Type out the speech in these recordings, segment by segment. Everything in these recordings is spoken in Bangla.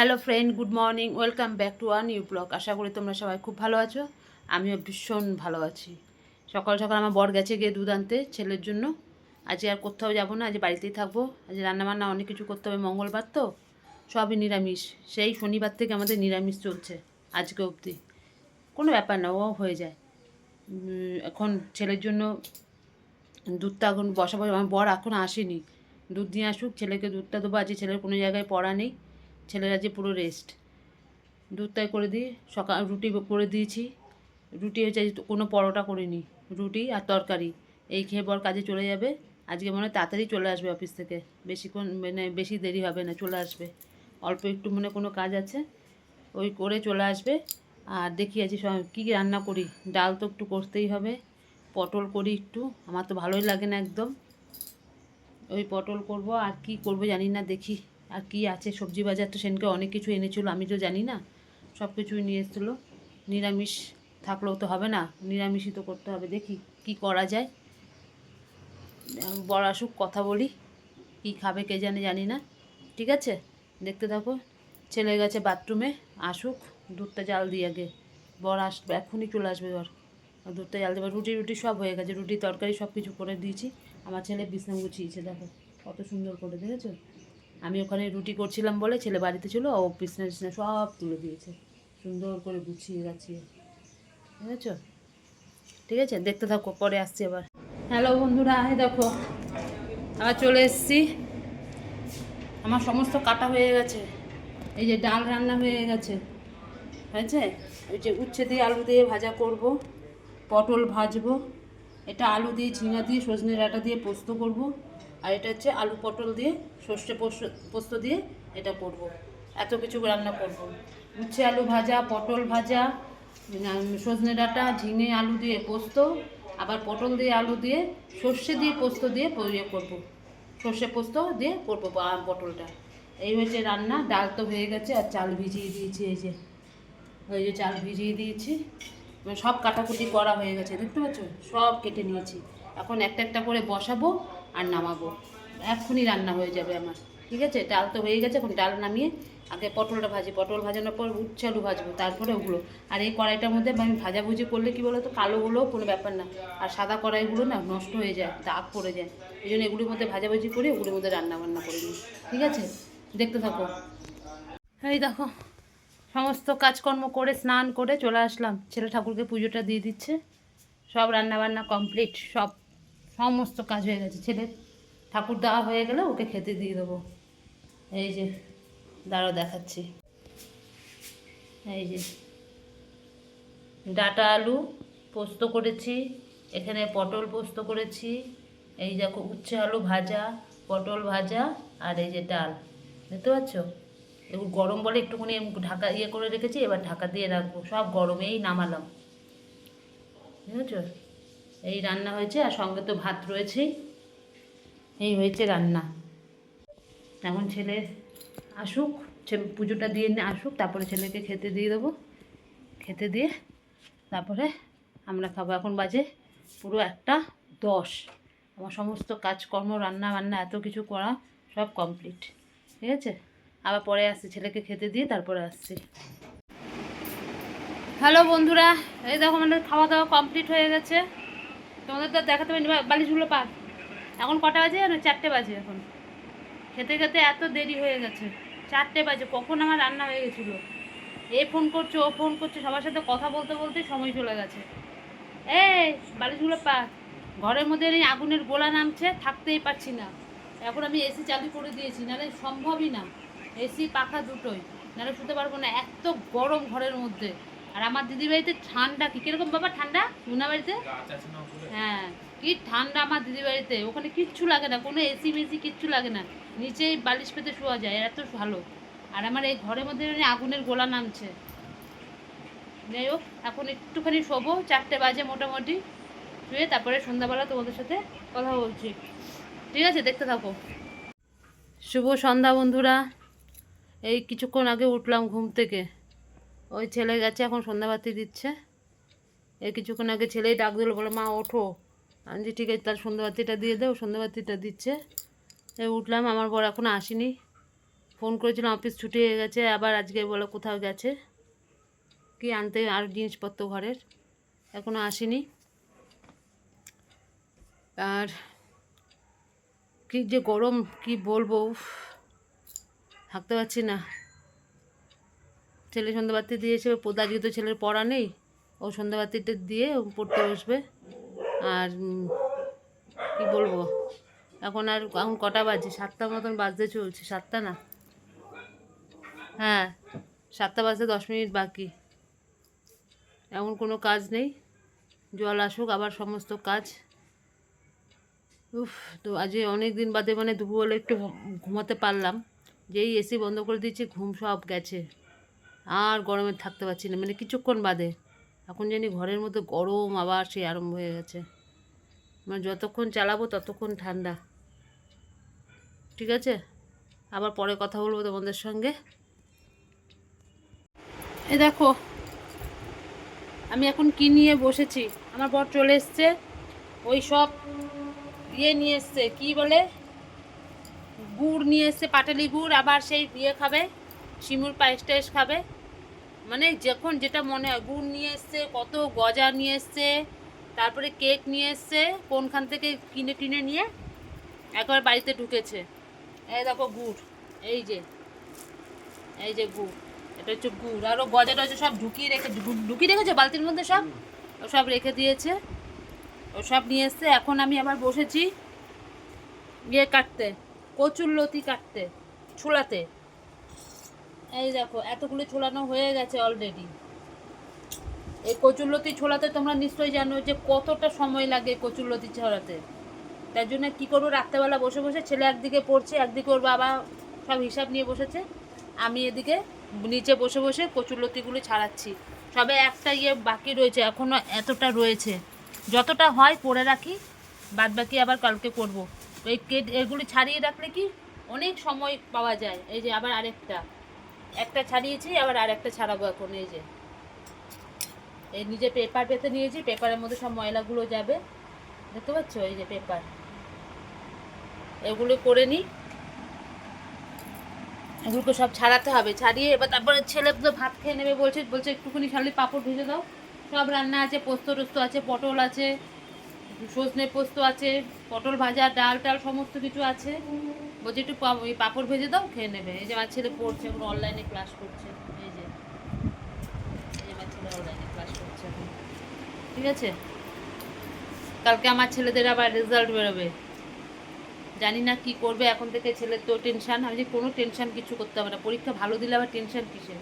Hello friend good morning welcome back to our new blog আশা করি তোমরা সবাই খুব ভালো আছো। আমিও ভীষণ ভালো আছি। সকাল সকাল আমার বর গেছে গিয়ে দুধ আনতে ছেলের জন্য। আজকে আর কোথাও যাব না, আজ বাড়িতেই থাকব। আজ রান্নাবান্না অনেক কিছু করতে হবে, মঙ্গলবার তো। সবই নিরামিষ। সেই শনিবার থেকে আমাদের নিরামিষ চলছে, আজকে অবধি। কোনো ব্যাপার না, ও হয়ে যায়। এখন ছেলের জন্য দুধটা এখন বসাবো। আমার বর এখন আসেনি। দুধ নিয়ে আসুক, ছেলেকে দুধটা দেবো। আজকে ছেলের কোনো জায়গায় পড়া নেই। ছেলের আজকে পুরো রেস্ট দুধটাই করে দিই সকাল রুটি করে দিয়েছি। রুটি হচ্ছে কোনো পরোটা করিনি, রুটি আর তরকারি। এই খেয়ে বর কাজে চলে যাবে। আজকে মনে হয় তাড়াতাড়ি চলে আসবে অফিস থেকে। বেশিক্ষণ মানে বেশি দেরি হবে না, চলে আসবে। অল্প একটু মনে কোনো কাজ আছে, ওই করে চলে আসবে। আর দেখি কী কী রান্না করি। ডাল তো একটু করতেই হবে। পটল করি একটু, আমার তো ভালোই লাগে না একদম। ওই পটল করব, আর কি করব জানি না, দেখি। আর কি আছে? সবজি বাজার তো সেনকে অনেক কিছু এনেছিল, আমি তো জানি না। সব কিছুই নিয়ে এসেছিল। নিরামিষ থাকলেও তো হবে না, নিরামিষই তো করতে হবে। দেখি কি করা যায়। বড় আসুক, কথা বলি। কি খাবে কে জানে, জানি না। ঠিক আছে? দেখতে থাকো। ছেলে গেছে বাথরুমে আসুক। দুধটা জাল দিয়ে আগে। বর আসবে, এখনই চলে আসবে আর দুধটা জাল দেবে রুটি রুটি সব হয়ে গেছে। রুটি, তরকারি সব কিছু করে দিয়েছি। আমার ছেলে বিছনা গুছিয়েছে, দেখো। কত সুন্দর করে, দেখেছ? আমি ওখানে রুটি করছিলাম বলে ছেলে বাড়িতে ছিল, ও বিছনা টিছনা সব তুলে দিয়েছে। সুন্দর করে গুছিয়ে গাছিয়ে বুঝেছ? ঠিক আছে? দেখতে থাকো, পরে আসছি আবার। হ্যালো বন্ধুরা, এই দেখো, আবার চলে এসছি। আমার সমস্ত কাটা হয়ে গেছে। এই যে ডাল রান্না হয়ে গেছে। হয়েছে? ওই যে উচ্ছে দিয়ে আলু দিয়ে ভাজা করব, পটল ভাজবো, এটা আলু দিয়ে, ঝিঙা দিয়ে, সজনে ডাঁটা দিয়ে পোস্ত করব। আর এটা হচ্ছে আলু পটল দিয়ে, সর্ষে পোস্ত দিয়ে এটা করব। এত কিছু রান্না করব। উচ্ছে আলু ভাজা, পটল ভাজা সজনে ডাঁটা, ঝিঙে আলু দিয়ে পোস্ত, আবার পটল দিয়ে আলু দিয়ে, সর্ষে দিয়ে পোস্ত দিয়ে ইয়ে করব। সর্ষে পোস্ত দিয়ে করব পটলটা। এই হচ্ছে রান্না। ডাল তো হয়ে গেছে আর চাল ভিজিয়ে দিয়েছি, এই যে। ওই যে চাল ভিজিয়ে দিয়েছি। সব কাটাকুটি করা হয়ে গেছে। দেখতে পাচ্ছ? সব কেটে নিয়েছি। এখন একটা একটা করে বসাবো। আর নামাবো। এক্ষুনি রান্না হয়ে যাবে আমার। ঠিক আছে? ডাল তো হয়ে গেছে, এখন ডাল নামিয়ে আগে পটলটা ভাজি। পটল ভাজানোর পর উচ্ছে আলু ভাজবো, তারপরে ওগুলো। আর এই কড়াইটার মধ্যে আমি ভাজাভুজি করলে কি বলো তো কালো হলেও কোনো ব্যাপার না। আর সাদা কড়াইগুলো না নষ্ট হয়ে যায়, দাগ পড়ে যায়। এই জন্য এগুলির মধ্যে ভাজাভুজি করি ওগুলির মধ্যে রান্না বান্না করে নিই। ঠিক আছে? দেখতে থাকো। এই দেখো, সমস্ত কাজকর্ম করে, স্নান করে চলে আসলাম। ছেলে ঠাকুরকে পুজোটা দিয়ে দিচ্ছে। সব রান্নাবান্না কমপ্লিট, সব সমস্ত কাজ হয়ে গেছে। ছেলে ঠাকুর দেওয়া হয়ে গেলে ওকে খেতে দিয়ে দেবো। এই যে, দাঁড়াও দেখাচ্ছি। এই যে, ডাটা আলু পোস্ত করেছি, এখানে পটল পোস্ত করেছি, এই দেখো উচ্ছে আলু ভাজা, পটল ভাজা আর এই যে ডাল। দেখতে পাচ্ছ? এগুলো গরম বলে একটুখানি ঢাকা ইয়ে করে রেখেছি, এবার ঢাকা দিয়ে রাখব। সব গরমেই নামালাম। বুঝেছ এই রান্না হয়েছে আর সঙ্গে তো ভাত রয়েছেই এই হয়েছে রান্না। এখন ছেলে আসুক পুজোটা দিয়ে আসুক, তারপরে ছেলেকে খেতে দিয়ে দেবো। খেতে দিয়ে তারপরে আমরা খাব। এখন বাজে পুরো একটা দশ। আমার সমস্ত কাজকর্ম, রান্না বান্না, এত কিছু করা সব কমপ্লিট। ঠিক আছে? আবার পরে আসছি, ছেলেকে খেতে দিয়ে তারপরে আসছি। হ্যালো বন্ধুরা, এই দেখো আমাদের খাওয়া দাওয়া কমপ্লিট হয়ে গেছে। তোমাদের তো দেখাতে পারিনি বালিশগুলো পাক। এখন কটা বাজে না চারটে বাজে এখন? খেতে খেতে এত দেরি হয়ে গেছে। চারটে বাজে, কখন আমার রান্না হয়ে গেছিল? এ ফোন করছে, ও ফোন করছে, সবার সাথে কথা বলতে বলতে সময় চলে গেছে। এই, বালিশগুলো পা ঘরের মধ্যে এই আগুনের গোলা নামছে, থাকতেই পারছি না। এখন আমি এসি চালু করে দিয়েছি, নাহলে সম্ভবই না। এসি পাখা দুটোই, নাহলে শুতে পারব না, এত গরম ঘরের মধ্যে। আর আমার দিদির বাড়িতে ঠান্ডা কি? কীরকম বাবা ঠান্ডা? মুনা বাড়িতে? হ্যাঁ। কি ঠান্ডা আমার দিদির বাড়িতে। ওখানে কিচ্ছু লাগে না, কোনো এসি মেসি কিচ্ছু লাগে না। নিচেই বালিশ পেতে শোয়া যায় এত ভালো। আর আমার এই ঘরের মধ্যে আগুনের গোলা নামছে। যাই হোক, এখন একটুখানি শোবো, চারটে বাজে মোটামুটি। শুয়ে তারপরে সন্ধ্যাবেলা তোমাদের সাথে কথা বলছি। ঠিক আছে, দেখতে থাকো। শুভ সন্ধ্যা বন্ধুরা। এই কিছুক্ষণ আগে উঠলাম ঘুম থেকে। ওই ছেলে গেছে এখন সন্ধ্যাবাতি দিচ্ছে। এ কিছুক্ষণ আগে ছেলেই ডাক দিল, বলে, মা, ওঠো। আমি যে ঠিক আছে তার সন্ধ্যাবাতিটা দিয়ে দাও, সন্ধ্যাবাতিটা দিচ্ছে। এ উঠলাম, আমার বর এখনও আসেনি। ফোন করেছিলাম, অফিস ছুটি হয়ে গেছে, আবার আজকে বলে কোথাও গেছে। কি আনতে, আর জিনিসপত্র ঘরের এখনও আসেনি। আর কি যে গরম, কি বলব থাকতে পারছি না। ছেলে সন্ধ্যাবাতি দিয়েছে পোদা যেহেতু ছেলের পড়া নেই, ও সন্ধ্যাবাতিটা দিয়ে পড়তে বসবে। আর কি বলব? এখন আর, এখন কটা বাজে? সাতটা মতন বাজতে চলছে, সাতটা না? হ্যাঁ সাতটা বাজতে দশ মিনিট বাকি। এমন কোনো কাজ নেই। জল আসুক, আবার সমস্ত কাজ। উফ, তো আজ অনেক দিন বাদে মানে দুপুরবেলা একটু ঘুমাতে পারলাম। যেই এসি বন্ধ করে দিয়েছি, ঘুম সব গেছে। আর গরমে থাকতে পারছি না। মানে কিছুক্ষণ বাদে। এখন জানি ঘরের মধ্যে গরম আবার সেই আরম্ভ হয়ে গেছে। মানে যতক্ষণ চালাবো ততক্ষণ ঠান্ডা। ঠিক আছে? আবার পরে কথা বলব তোমাদের সঙ্গে। এ দেখো, আমি এখন কি নিয়ে বসেছি? আমার বর চলে এসছে। ওই সব ইয়ে নিয়ে এসছে। কি বলে? গুড় নিয়ে এসছে, পাটালি গুড়। আবার সেই ইয়ে খাবে শিমুর পায়েস টায়েস খাবে। মানে যখন যেটা মনে হয়, গুড় নিয়ে এসছে, কত গজা নিয়ে এসছে, তারপরে কেক নিয়ে এসছে, কোনখান থেকে কিনে টিনে নিয়ে একবার বাড়িতে ঢুকেছে। এই দেখো গুড়, এই যে এই যে গুড়, এটা হচ্ছে গুড়। আরও গজা টজা সব ঢুকিয়ে রেখে ঢুকিয়ে রেখেছে বালতির মধ্যে সব? ও সব রেখে দিয়েছে। ও সব নিয়ে এসছে। এখন আমি আবার বসেছি ইয়ে কাটতে, কচুর লতি কাটতে, ছোলাতে। এই দেখো, এতগুলো ছোলানো হয়ে গেছে অলরেডি এই কচুরলতি ছোলাতে তোমরা নিশ্চয়ই জানো যে কতটা সময় লাগে কচুরলতি ছড়াতে তার জন্য কি করব, রাত্রেবেলা বসে বসে ছেলে একদিকে পড়ছে, একদিকে ওর বাবা সব হিসাব নিয়ে বসেছে। আমি এদিকে নিচে বসে বসে কচুরলতিগুলো ছাড়াচ্ছি। সবে একটা ইয়ে বাকি রয়েছে এখনও এতটা রয়েছে। যতটা হয় করে রাখি বাদ বাকি আবার কালকে করব। এই কেট, এগুলি ছাড়িয়ে রাখলে কি অনেক সময় পাওয়া যায়। এই যে আবার আরেকটা। একটা ছাড়িয়েছি, আবার আরেকটা ছাড়াবো এখন, এই যে। এই নিজে পেপার পেতে নিয়েছি পেপারের মধ্যে সব ময়লাগুলো যাবে। দেখতে পাচ্ছ? এই যে পেপার এগুলো করে নিই। এগুলোকে সব ছাড়াতে হবে। ছাড়িয়ে এবার তারপরে ছেলে তো ভাত খেয়ে নেবে বলছে বলছে একটুখানি খালি পাঁপড় ভেজে দাও। সব রান্না আছে, পোস্ত টোস্ত আছে, পটল আছে, সজনে পোস্ত আছে, পটল ভাজা, ডাল টাল, সমস্ত কিছু আছে। বলছে, একটু ওই পাঁপড় ভেজে দাও, খেয়ে নেবে। এই যে আমার ছেলে পড়ছে, এখন অনলাইনে ক্লাস করছে। এই যে এই যে আমার ছেলে অনলাইনে ক্লাস করছে এখন। ঠিক আছে? কালকে আমার ছেলেদের আবার রেজাল্ট বেরোবে। জানি না কি করবে, এখন থেকে ছেলের তো টেনশন আমি যে কোনো টেনশান কিছু করতে হবে না। পরীক্ষা ভালো দিলে আবার টেনশন কিসে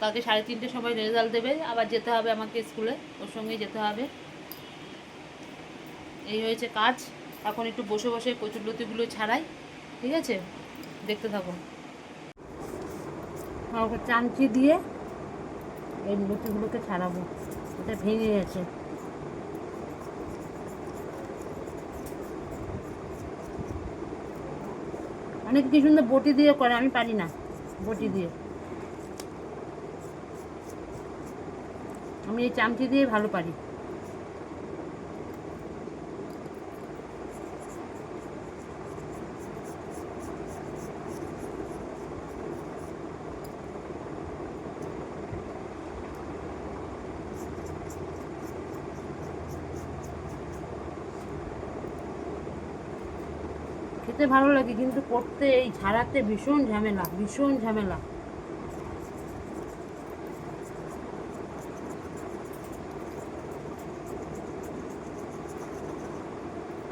কালকে সাড়ে তিনটের সময় রেজাল্ট দেবে, আবার যেতে হবে আমাকে স্কুলে, ওর সঙ্গে যেতে হবে। এই হয়েছে কাজ। এখন একটু বসে বসে কচুরলতিগুলো ছাড়াই। ঠিক আছে? দেখতে থাকো। ওকে চামচি দিয়ে এই লতিগুলোকে ছাড়াবো। এটা ভেঙে গেছে। অনেক কি সুন্দর বটি দিয়ে করে, আমি পারি না বটি দিয়ে। আমি এই চামচি দিয়ে ভালো পারি। খেতে ভালো লাগে কিন্তু করতে এই ছাড়াতে ভীষণ ঝামেলা ভীষণ ঝামেলা।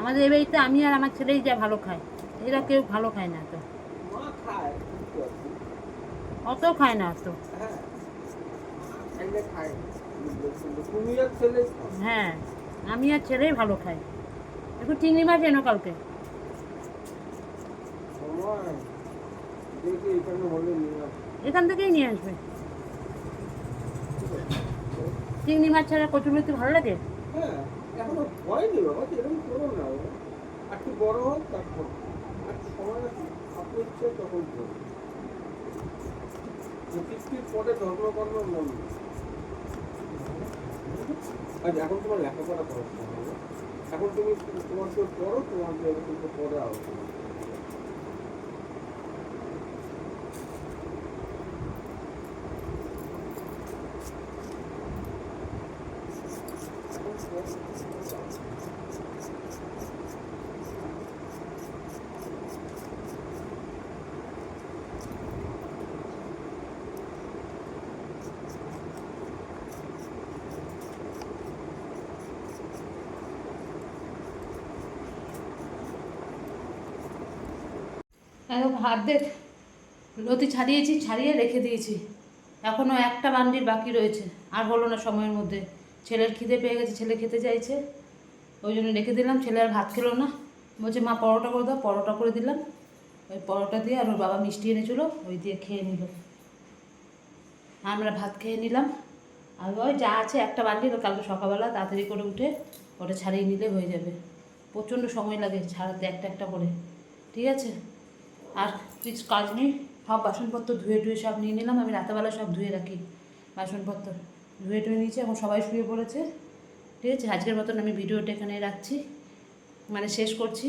আমাদের এই বাড়িতে আমি আর আমার ছেলেই যা ভালো খায় এরা কেউ ভালো খায় না তো। অত খায় না অত হ্যাঁ হ্যাঁ আমি আর ছেলেই ভালো খাই। একটু চিংড়ি মাছ এনো কালকে। এখানে থেকেই নিয়ে আসবে চিংড়ি মাছ ছাড়া কচুরলতি ভালো লাগে হ্যাঁ এরকম করো না আর একটু বড় তারপর আর সময় তখন মন। আজ এখন তোমার লেখাপড়া বাবা। এখন তুমি তোমার কেউ পড়ো, তোমার পরে আলোচনা একদম অর্ধেক লতি ছাড়িয়েছি, ছাড়িয়ে রেখে দিয়েছি। এখনও একটা বান্ডির বাকি রয়েছে। আর হলো না সময়ের মধ্যে। ছেলের খিদে পেয়ে গেছে, ছেলে খেতে চাইছে। ওই জন্য রেখে দিলাম। ছেলে আর ভাত খেলো না। বলছে, মা, পরোটা করে দাও। পরোটা করে দিলাম। ওই পরোটা দিয়ে আর ওর বাবা মিষ্টি এনেছিল, ওই দিয়ে খেয়ে নিল। আমরা ভাত খেয়ে নিলাম। আর ওই যা আছে, একটা বান্ডিল কালকে সকালবেলা তাড়াতাড়ি করে উঠে ওটা ছাড়িয়ে নিলে হয়ে যাবে। প্রচণ্ড সময় লাগে ছাড়াতে একটা একটা করে। ঠিক আছে? আর কিছু কাজ নেই। সব বাসনপত্র ধুয়ে টুয়ে সব নিয়ে নিলাম। আমি রাতেবেলা সব ধুয়ে রাখি বাসনপত্র। ধুয়ে টুয়ে নিয়েছি, এখন সবাই শুয়ে পড়েছে। ঠিক আছে? আজকের মতন আমি ভিডিওটা এখানে রাখছি। মানে শেষ করছি।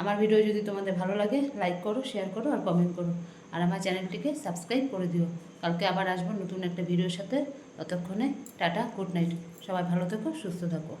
আমার ভিডিও যদি তোমাদের ভালো লাগে লাইক করো শেয়ার করো আর কমেন্ট করো। আর আমার চ্যানেলটিকে সাবস্ক্রাইব করে দিও। কালকে আবার আসব নতুন একটা ভিডিওর সাথে। ততক্ষণে টাটা গুড নাইট সবাই ভালো থেকো, সুস্থ থাকো।